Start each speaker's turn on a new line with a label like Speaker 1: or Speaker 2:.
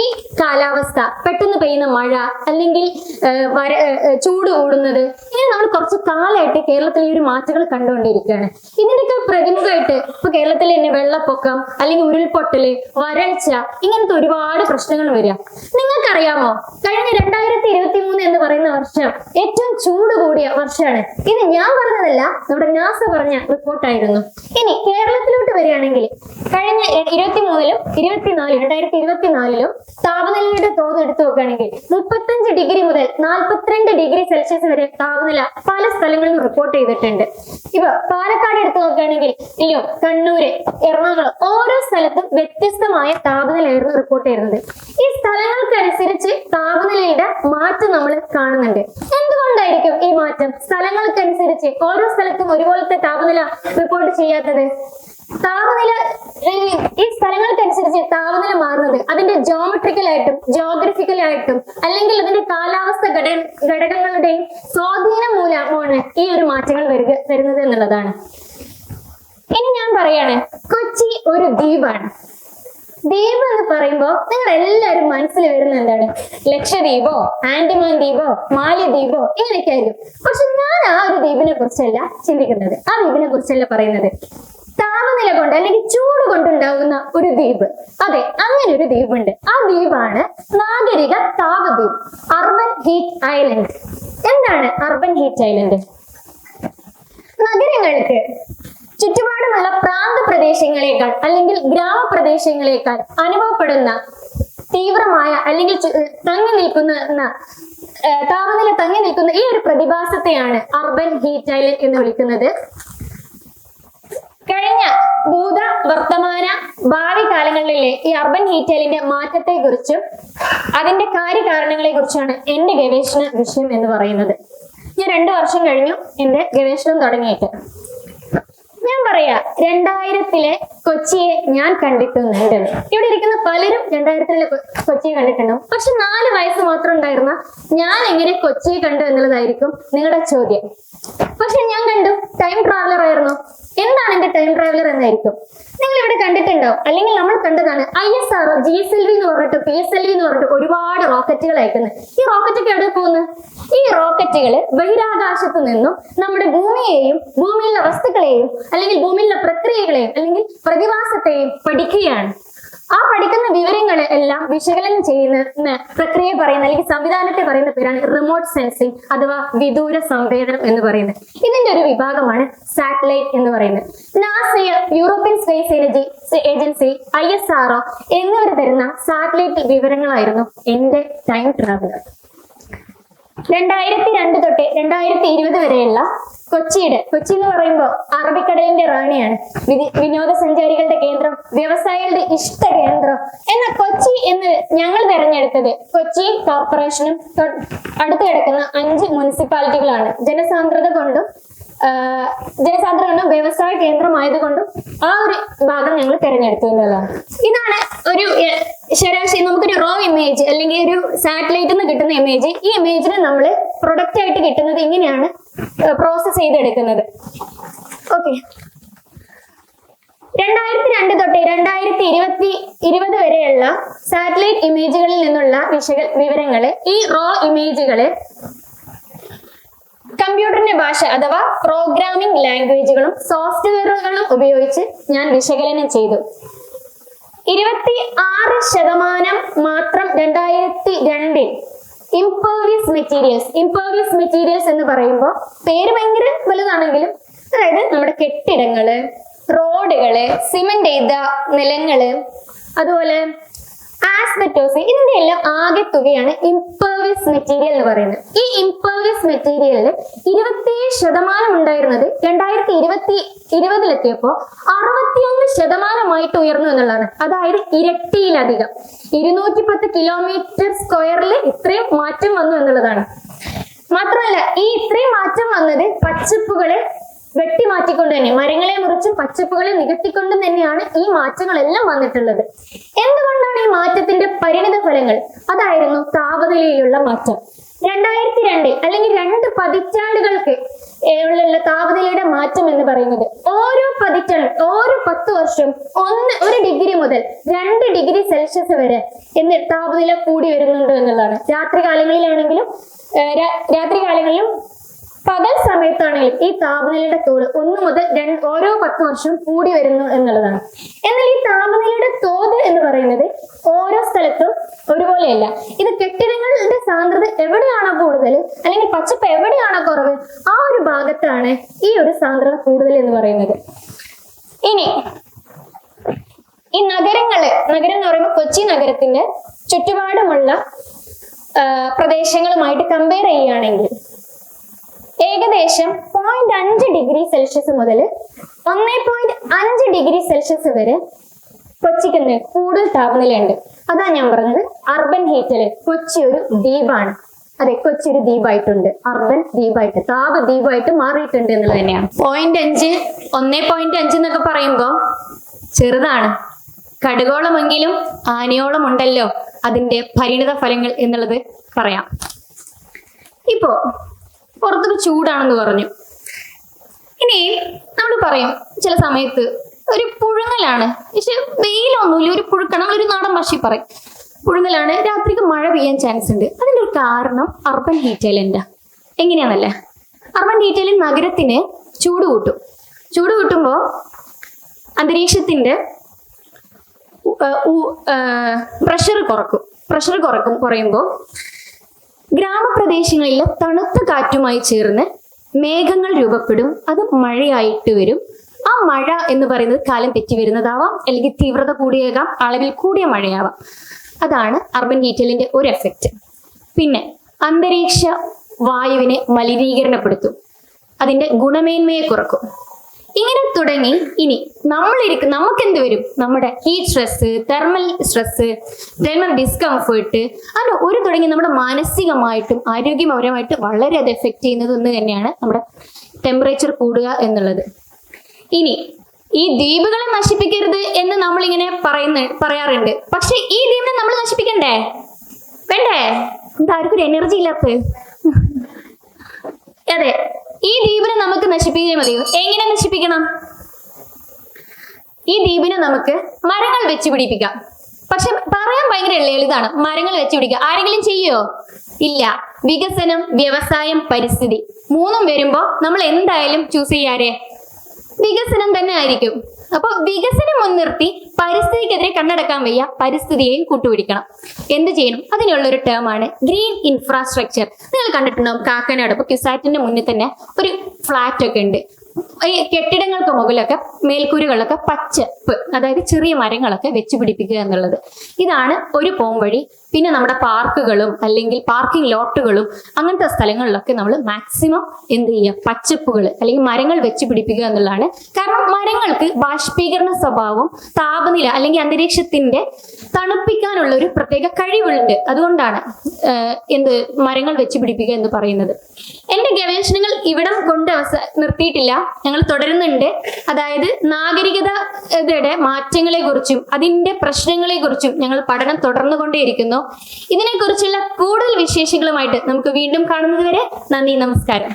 Speaker 1: ഈ കാലാവസ്ഥ പെട്ടെന്ന് പെയ്യുന്ന മഴ അല്ലെങ്കിൽ വര ചൂട് കൂടുന്നത് ഇങ്ങനെ നമ്മൾ കുറച്ച് കാലമായിട്ട് കേരളത്തിൽ ഈ ഒരു മാറ്റങ്ങൾ കണ്ടുകൊണ്ടിരിക്കുകയാണ്. ഇതിന്റെയൊക്കെ പ്രമുഖമായിട്ട് ഇപ്പൊ കേരളത്തിൽ തന്നെ വെള്ളപ്പൊക്കം അല്ലെങ്കിൽ ഉരുൾപൊട്ടൽ വരൾച്ച ഇങ്ങനത്തെ ഒരുപാട് പ്രശ്നങ്ങൾ വരിക. നിങ്ങൾക്കറിയാമോ? കഴിഞ്ഞ രണ്ടായിരത്തി ഇരുപത്തി മൂന്ന് എന്ന് പറയുന്ന വർഷം ഏറ്റവും ചൂട് കൂടിയ വർഷമാണ്. ഇത് ഞാൻ പറഞ്ഞതല്ല നമ്മുടെ നാസ പറഞ്ഞ റിപ്പോർട്ടായിരുന്നു. ഇനി കേരളത്തിലോട്ട് വരികയാണെങ്കിൽ കഴിഞ്ഞ ഇരുപത്തി മൂന്നിലും ഇരുപത്തിനാലിലും രണ്ടായിരത്തി ഇരുപത്തിനാലിലും താപനിലയുടെ തോത് എടുത്തു നോക്കുകയാണെങ്കിൽ മുപ്പത്തഞ്ച് ഡിഗ്രി മുതൽ നാൽപ്പത്തിരണ്ട് ഡിഗ്രി സെൽഷ്യസ് വരെ താപനില പല സ്ഥലങ്ങളിലും റിപ്പോർട്ട് ചെയ്തിട്ടുണ്ട്. ഇപ്പൊ പാലക്കാട് എടുത്തു നോക്കുകയാണെങ്കിൽ ഇല്ലയോ കണ്ണൂര് എറണാകുളം ഓരോ സ്ഥലത്തും വ്യത്യസ്തമായ താപനിലയായിരുന്നു റിപ്പോർട്ട് ചെയ്യുന്നത് ഈ സ്ഥലങ്ങൾക്കനുസരിച്ച് താപനിലയുടെ മാറ്റം നമ്മൾ കാണുന്നുണ്ട്. എന്തുകൊണ്ടായിരിക്കും ഈ മാറ്റം? സ്ഥലങ്ങൾക്കനുസരിച്ച് ഓരോ സ്ഥലത്തും ഒരുപോലത്തെ താപനില റിപ്പോർട്ട് ചെയ്യാത്തത്? താപനില ഈ- സ്ഥലങ്ങൾക്കനുസരിച്ച് താപനില മാറുന്നത് അതിന്റെ ജോമെട്രിക്കൽ ആയിട്ടും ജോഗ്രഫിക്കൽ ആയിട്ടും അല്ലെങ്കിൽ അതിന്റെ കാലാവസ്ഥ ഘട ഘടകങ്ങളുടെയും സ്വാധീനം മൂലമാണ് ഈ ഒരു മാറ്റങ്ങൾ വരിക വരുന്നത് എന്നുള്ളതാണ്. ഇനി ഞാൻ പറയാണ് കൊച്ചി ഒരു ദ്വീപാണ്. ദ്വീപ് എന്ന് പറയുമ്പോൾ നിങ്ങൾ എല്ലാവരും മനസ്സിൽ വരുന്ന എന്താണ്? ലക്ഷദ്വീപോ ആൻഡമാൻ ദ്വീപോ മാലിദ്വീപോ ഇങ്ങനെയൊക്കെ ആയിരിക്കും പക്ഷെ ഞാൻ ആ ഒരു ദ്വീപിനെ കുറിച്ചല്ല ചിന്തിക്കുന്നത്. ആ ദ്വീപിനെ കുറിച്ചല്ല പറയുന്നത്. താപനില കൊണ്ട് അല്ലെങ്കിൽ ചൂട് കൊണ്ടുണ്ടാകുന്ന ഒരു ദ്വീപ്. അതെ അങ്ങനെ ഒരു ദ്വീപ് ഉണ്ട് ആ ദ്വീപാണ് നാഗരിക താപദ്വീപ് അർബൻ ഹീറ്റ് ഐലൻഡ്. എന്താണ് അർബൻ ഹീറ്റ് ഐലൻഡ്? നഗരങ്ങൾക്ക് ചുറ്റുപാടുമുള്ള പ്രാന്ത പ്രദേശങ്ങളെക്കാൾ അല്ലെങ്കിൽ ഗ്രാമപ്രദേശങ്ങളെക്കാൾ അനുഭവപ്പെടുന്ന തീവ്രമായ അല്ലെങ്കിൽ തങ്ങി നിൽക്കുന്ന താപനില തങ്ങി നിൽക്കുന്ന ഈ ഒരു പ്രതിഭാസത്തെയാണ് അർബൻ ഹീറ്റ് ഐലൻഡ് എന്ന് വിളിക്കുന്നത്. കഴിഞ്ഞ ഭൂത വർത്തമാന ഭാവി കാലങ്ങളിലെ ഈ അർബൻ ഹീറ്റലിന്റെ മാറ്റത്തെ കുറിച്ചും അതിന്റെ കാര്യകാരണങ്ങളെ കുറിച്ചാണ് എന്റെ ഗവേഷണ വിഷയം എന്ന് പറയുന്നത്. ഞാൻ രണ്ടു വർഷം കഴിഞ്ഞു എന്റെ ഗവേഷണം തുടങ്ങിയിട്ട്. ഞാൻ പറയാ രണ്ടായിരത്തിലെ കൊച്ചിയെ ഞാൻ കണ്ടിട്ടുണ്ട്. ഇവിടെ ഇരിക്കുന്ന പലരും രണ്ടായിരത്തിലെ കൊച്ചിയെ കണ്ടിട്ടുണ്ടാവും പക്ഷെ നാല് വയസ്സ് മാത്രം ഉണ്ടായിരുന്ന ഞാൻ എങ്ങനെ കൊച്ചിയെ കണ്ടു എന്നുള്ളതായിരിക്കും നിങ്ങളുടെ ചോദ്യം. പക്ഷെ ഞാൻ കണ്ടു ടൈം ട്രാവലർ ആയിരുന്നു. എന്താണ് എന്റെ ടൈം ട്രാവലർ എന്നായിരിക്കും? നിങ്ങൾ ഇവിടെ കണ്ടിട്ടുണ്ടാവും അല്ലെങ്കിൽ നമ്മൾ കണ്ടതാണ് I S R G S L V എന്ന് പറഞ്ഞിട്ട് പി എസ് എൽ വി എന്ന് പറഞ്ഞിട്ട് ഒരുപാട് റോക്കറ്റുകൾ അയക്കുന്നത്. ഈ റോക്കറ്റ് ഒക്കെ എവിടെ പോകുന്നു ഈ റോക്കറ്റുകൾ ബഹിരാകാശത്ത് നിന്നും നമ്മുടെ ഭൂമിയെയും ഭൂമിയിലുള്ള വസ്തുക്കളെയും അല്ലെങ്കിൽ ഭൂമിയിലെ പ്രക്രിയകളെ അല്ലെങ്കിൽ പ്രതിഭാസത്തെയും പഠിക്കുകയാണ്. ആ പഠിക്കുന്ന വിവരങ്ങൾ എല്ലാം വിശകലനം ചെയ്യുന്ന പ്രക്രിയ പറയുന്ന അല്ലെങ്കിൽ സംവിധാനത്തെ പറയുന്ന പേരാണ് റിമോട്ട് സെൻസിങ് അഥവാ വിദൂര സംവേദനം എന്ന് പറയുന്നത്. ഇതിന്റെ ഒരു വിഭാഗമാണ് സാറ്റലൈറ്റ് എന്ന് പറയുന്നത്. നാസയ European space energy agency I S R എന്നിവർ തരുന്ന സാറ്റലൈറ്റ് വിവരങ്ങളായിരുന്നു എന്റെ ടൈം ട്രാവലർ രണ്ടായിരത്തി രണ്ട് തൊട്ട് രണ്ടായിരത്തി ഇരുപത് വരെയുള്ള കൊച്ചിയുടെ. കൊച്ചി എന്ന് പറയുമ്പോൾ അറബിക്കടലിന്റെ റാണിയാണ്. വിനോദസഞ്ചാരികളുടെ കേന്ദ്രം വ്യവസായികളുടെ ഇഷ്ട കേന്ദ്രം. എന്ന കൊച്ചി എന്ന് ഞങ്ങൾ തിരഞ്ഞെടുത്തത് കൊച്ചി കോർപ്പറേഷനും അടുത്ത് കിടക്കുന്ന അഞ്ച് മുനിസിപ്പാലിറ്റികളാണ് ജനസാന്ദ്രത കൊണ്ടും കൊണ്ടും വ്യവസായ കേന്ദ്രമായതുകൊണ്ടും ആ ഒരു ഭാഗം ഞങ്ങൾ തിരഞ്ഞെടുത്തു എന്നുള്ളതാണ്. ഇതാണ് ഒരു ശരാശരി നമുക്കൊരു റോ ഇമേജ് അല്ലെങ്കിൽ ഒരു സാറ്റലൈറ്റിൽ നിന്ന് കിട്ടുന്ന ഇമേജ് ഈ ഇമേജിന് നമ്മൾ പ്രൊഡക്റ്റ് ആയിട്ട് കിട്ടുന്നത് ഇങ്ങനെയാണ് പ്രോസസ് ചെയ്തെടുക്കുന്നത്. ഓക്കെ രണ്ടായിരത്തി രണ്ട് തൊട്ട് രണ്ടായിരത്തി ഇരുപത്തി ഇരുപത് വരെയുള്ള സാറ്റലൈറ്റ് ഇമേജുകളിൽ നിന്നുള്ള വിശക വിവരങ്ങൾ ഈ റോ ഇമേജുകൾ കമ്പ്യൂട്ടറിന്റെ ഭാഷ അഥവാ പ്രോഗ്രാമിംഗ് ലാംഗ്വേജുകളും സോഫ്റ്റ്വെയറുകളും ഉപയോഗിച്ച് ഞാൻ വിശകലനം ചെയ്തു. ഇരുപത്തി ആറ് ശതമാനം മാത്രം രണ്ടായിരത്തി രണ്ടിൽ ഇംപേർവിയസ് മെറ്റീരിയൽസ് ഇംപേർവിയസ് മെറ്റീരിയൽസ് എന്ന് പറയുമ്പോൾ പേര് ഭയങ്കര വലുതാണെങ്കിലും അതായത് നമ്മുടെ കെട്ടിടങ്ങൾ റോഡുകൾ സിമെന്റ് ചെയ്ത നിലങ്ങൾ അതുപോലെ ആസ്ബറ്റോസ് ഇതിന്റെ എല്ലാം ആകെ തുകയാണ് ഇമ്പേർവിയസ് മെറ്റീരിയൽ എന്ന് പറയുന്നത്. ഈ ഇംപേർവിയസ് മെറ്റീരിയലിൽ ഇരുപത്തിയേഴ് ശതമാനം ഉണ്ടായിരുന്നത് രണ്ടായിരത്തി ഇരുപത്തി ഇരുപതിലെത്തിയപ്പോ അറുപത്തിയൊന്ന് ശതമാനമായിട്ട് ഉയർന്നു എന്നുള്ളതാണ്. അതായത് ഇരട്ടിയിലധികം. ഇരുന്നൂറ്റി പത്ത് കിലോമീറ്റർ സ്ക്വയറിൽ ഇത്രയും മാറ്റം വന്നു എന്നുള്ളതാണ്. മാത്രമല്ല ഈ ഇത്രയും മാറ്റം വന്നത് പച്ചപ്പുകൾ വെട്ടിമാറ്റിക്കൊണ്ട് തന്നെ മരങ്ങളെ മുറിച്ചും പച്ചപ്പുകളെ നികത്തിക്കൊണ്ടും തന്നെയാണ് ഈ മാറ്റങ്ങളെല്ലാം വന്നിട്ടുള്ളത്. എന്തുകൊണ്ടാണ് ഈ മാറ്റത്തിന്റെ പരിണിത ഫലങ്ങൾ? അതായിരുന്നു താപനിലയിലുള്ള മാറ്റം. രണ്ടായിരത്തി രണ്ടിൽ അല്ലെങ്കിൽ രണ്ട് പതിറ്റാണ്ടുകൾക്ക് ഉള്ള താപനിലയുടെ മാറ്റം എന്ന് പറയുന്നത് ഓരോ പതിറ്റാണ്ട് ഓരോ പത്ത് വർഷം ഒന്ന് ഒരു ഡിഗ്രി മുതൽ രണ്ട് ഡിഗ്രി സെൽഷ്യസ് വരെ എന്ന് താപനില കൂടി വരുന്നുണ്ട് എന്നുള്ളതാണ്. രാത്രി കാലങ്ങളിലാണെങ്കിലും രാത്രി കാലങ്ങളിലും പകൽ സമയത്താണെങ്കിലും ഈ താപനിലയുടെ തോത് ഒന്ന് മുതൽ രണ്ട് ഓരോ പത്ത് വർഷവും കൂടി വരുന്നു എന്നുള്ളതാണ്. എന്നാൽ ഈ താപനിലയുടെ തോത് എന്ന് പറയുന്നത് ഓരോ സ്ഥലത്തും ഒരുപോലെയല്ല. ഇത് കെട്ടിടങ്ങളുടെ സാന്ദ്രത എവിടെയാണോ കൂടുതൽ അല്ലെങ്കിൽ പച്ചപ്പ് എവിടെയാണോ കുറവ് ആ ഒരു ഭാഗത്താണ് ഈ ഒരു സാന്ദ്രത കൂടുതൽ എന്ന് പറയുന്നത്. ഇനി ഈ നഗരങ്ങൾ നഗരം എന്ന് പറയുമ്പോൾ കൊച്ചി നഗരത്തിന്റെ ചുറ്റുപാടുമുള്ള പ്രദേശങ്ങളുമായിട്ട് കമ്പയർ ചെയ്യുകയാണെങ്കിൽ ഏകദേശം പോയിന്റ് അഞ്ച് ഡിഗ്രി സെൽഷ്യസ് മുതൽ ഒന്നേ പോയിന്റ് അഞ്ച് ഡിഗ്രി സെൽഷ്യസ് വരെ കൊച്ചിക്ക് കൂടുതൽ താപനിലയുണ്ട്. അതാ ഞാൻ പറഞ്ഞത് അർബൻ ഹീറ്റിൽ കൊച്ചി ഒരു ദ്വീപാണ്. അതെ കൊച്ചി ഒരു ദ്വീപായിട്ടുണ്ട്. അർബൻ ദ്വീപായിട്ട് താപ ദ്വീപായിട്ട് മാറിയിട്ടുണ്ട് എന്നുള്ളത് തന്നെയാണ്. പോയിന്റ് അഞ്ച് ഒന്നേ പോയിന്റ് അഞ്ച് എന്നൊക്കെ പറയുമ്പോ ചെറുതാണ്. കടുകോളമെങ്കിലും ആനയോളം ഉണ്ടല്ലോ അതിന്റെ പരിണിത ഫലങ്ങൾ എന്നുള്ളത് പറയാം. ഇപ്പോ പുറത്തൊരു ചൂടാണെന്ന് പറഞ്ഞു. ഇനി നമ്മൾ പറയും ചില സമയത്ത് ഒരു പുഴുങ്ങലാണ്. പക്ഷെ വെയിലൊന്നുമില്ല ഒരു പുഴുക്കണം ഒരു നാടൻ ഭാഷ പറയും. പുഴുങ്ങലാണ് രാത്രിക്ക് മഴ പെയ്യാൻ ചാൻസ് ഉണ്ട്. അതിന്റെ ഒരു കാരണം അർബൻ ഹീറ്റേലന്റാ എങ്ങനെയാണല്ലേ അർബൻ ഹീറ്റേലിൽ നഗരത്തിന് ചൂട് കൂട്ടും. ചൂട് കൂട്ടുമ്പോൾ അന്തരീക്ഷത്തിന്റെ പ്രഷർ കുറക്കും. പ്രഷർ കുറക്കും കുറയുമ്പോൾ ഗ്രാമപ്രദേശങ്ങളിലെ തണുത്ത കാറ്റുമായി ചേർന്ന് മേഘങ്ങൾ രൂപപ്പെടും അത് മഴയായിട്ട് വരും. ആ മഴ എന്ന് പറയുന്നത് കാലം തെറ്റി വരുന്നതാവാം അല്ലെങ്കിൽ തീവ്രത കൂടിയേക്കാം അളവിൽ കൂടിയ മഴയാവാം. അതാണ് അർബൻ ഹീറ്റലിന്റെ ഒരു എഫക്റ്റ്. പിന്നെ അന്തരീക്ഷ വായുവിനെ മലിനീകരണപ്പെടുത്തും. അതിന്റെ ഗുണമേന്മയെ കുറക്കും. ഇങ്ങനെ തുടങ്ങി ഇനി നമ്മൾ ഇരിക്കും നമുക്ക് എന്ത് വരും? നമ്മുടെ heat stress thermal stress thermal discomfort അങ്ങനെ ഒരു തുടങ്ങി നമ്മുടെ മാനസികമായിട്ടും ആരോഗ്യപരമായിട്ട് വളരെ അത് എഫക്റ്റ് ചെയ്യുന്നത് ഒന്ന് തന്നെയാണ് നമ്മുടെ ടെമ്പറേച്ചർ കൂടുക എന്നുള്ളത്. ഇനി ഈ ദ്വീപുകളെ നശിപ്പിക്കരുത് എന്ന് നമ്മളിങ്ങനെ പറയുന്ന പറയാറുണ്ട്. പക്ഷെ ഈ ദ്വീപിനെ നമ്മൾ നശിപ്പിക്കണ്ടേ? വേണ്ടേ? എന്താ ആർക്കും ഒരു എനർജി ഇല്ലാത്ത അതെ. ഈ ദ്വീപിനെ നമുക്ക് നശിപ്പിക്കേ മതിയോ എങ്ങനെ നശിപ്പിക്കണം? ഈ ദ്വീപിനെ നമുക്ക് മരങ്ങൾ വെച്ച് പിടിപ്പിക്കാം. പക്ഷെ പറയാൻ ഭയങ്കര ലളിതാണ്. മരങ്ങൾ വെച്ച് പിടിക്കുക. ആരെങ്കിലും ചെയ്യോ ഇല്ല. വികസനം വ്യവസായം പരിസ്ഥിതി. മൂന്നും വരുമ്പോ നമ്മൾ എന്തായാലും ചൂസ് ചെയ്യാരെ വികസനം തന്നെ ആയിരിക്കും. അപ്പൊ വികസനം മുൻനിർത്തി പരിസ്ഥിതിക്കെതിരെ കണ്ണടക്കാൻ വയ്യ പരിസ്ഥിതിയെയും കൂട്ടുപിടിക്കണം. എന്ത് ചെയ്യണം? അതിനുള്ള ഒരു ടേം ആണ് ഗ്രീൻ ഇൻഫ്രാസ്ട്രക്ചർ നിങ്ങൾ കണ്ടിട്ടുണ്ടാവും കാക്കനാട്. ഇപ്പൊ കിസാറ്റിന്റെ മുന്നിൽ തന്നെ ഒരു ഫ്ലാറ്റ് ഒക്കെ ഉണ്ട്. ഈ കെട്ടിടങ്ങൾക്ക് മുകളിലൊക്കെ മേൽക്കൂരുകളൊക്കെ പച്ചപ്പ് അതായത് ചെറിയ മരങ്ങളൊക്കെ വെച്ച് പിടിപ്പിക്കുക എന്നുള്ളത്. ഇതാണ് ഒരു പോംവഴി. പിന്നെ നമ്മുടെ പാർക്കുകളും അല്ലെങ്കിൽ പാർക്കിംഗ് ലോട്ടുകളും അങ്ങനത്തെ സ്ഥലങ്ങളിലൊക്കെ നമ്മൾ മാക്സിമം എന്ത് ചെയ്യുക? പച്ചപ്പുകൾ അല്ലെങ്കിൽ മരങ്ങൾ വെച്ച് പിടിപ്പിക്കുക എന്നുള്ളതാണ്. കാരണം മരങ്ങൾക്ക് ബാഷ്പീകരണ സ്വഭാവം താപനില അല്ലെങ്കിൽ അന്തരീക്ഷത്തിന്റെ തണുപ്പിക്കാനുള്ള ഒരു പ്രത്യേക കഴിവുണ്ട്. അതുകൊണ്ടാണ് എന്ത് മരങ്ങൾ വെച്ച് പിടിപ്പിക്കുക എന്ന് പറയുന്നത്. എന്റെ ഗവേഷണങ്ങൾ ഇവിടം കൊണ്ട് അവസ നിർത്തിയിട്ടില്ല. ഞങ്ങൾ തുടരുന്നുണ്ട്. അതായത് നാഗരികതയുടെ മാറ്റങ്ങളെ കുറിച്ചും അതിന്റെ പ്രശ്നങ്ങളെ കുറിച്ചും ഞങ്ങൾ പഠനം തുടർന്നുകൊണ്ടേയിരിക്കുന്നു. ഇതിനെക്കുറിച്ചുള്ള കൂടുതൽ വിശേഷങ്ങളുമായിട്ട് നമുക്ക് വീണ്ടും കാണുന്നതുവരെ നന്ദി നമസ്കാരം.